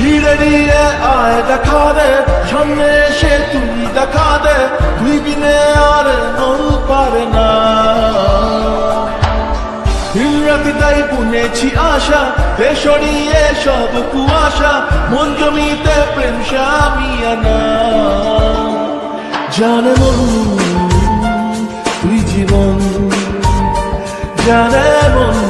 ধীরে ধীরে আয় দেখা দে, সামনে এসে তুই দেখা দে তুই বিনে আর মন পারে না। দিন রাতি তাই বুনেছি আশা তে সরিয়ে সব কুয়াশা, মন জমিতে প্রেম জানে তুই জীবন জানে মন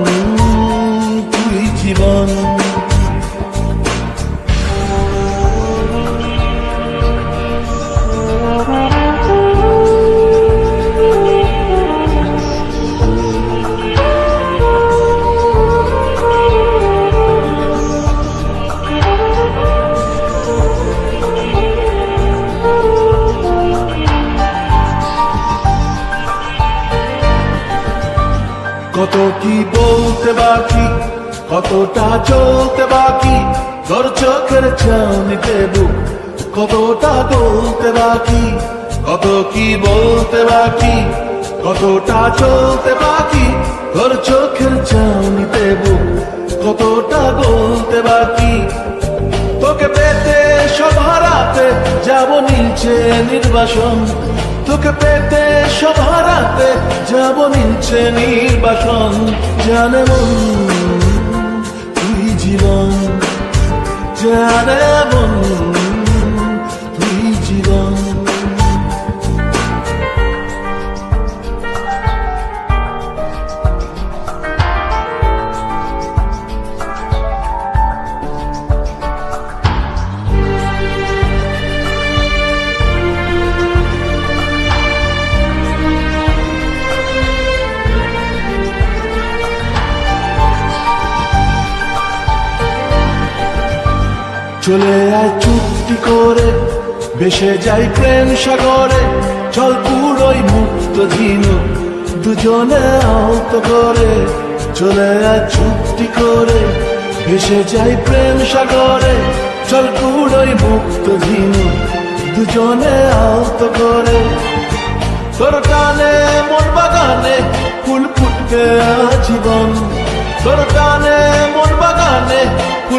কত কি বলতে বাকি? কতটা চলতে বাকি? তোর চোখের চাউনিতে বুক কতটা বলতে বাকি? কত কি বলতে বাকি? কতটা চলতে বাকি? তোর চোখের চাউনিতে বুক কতটা বলতে বাকি? তোকে পেতে সব হারাতে যাব নিচে নির্বাসন। তোকে পেতে সব হারাতে যাব নিচে নির্বাসন। জানে মন তুই জীবন জানে চলে আয় চুক্তি করে বেসে যাই প্রেম সাগরে, চল পুরোই মুক্ত ঝিনু দুজনে আহত করে। চলে আয় চুক্তি করে, ভেসে যাই প্রেম সাগরে, চল পুরোই মুক্ত ঝিনু দুজনে আহত করে। তোর কানে মন বাগানে, ফুল ফুটবে আজীবন। তোর বাগানে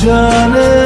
জানে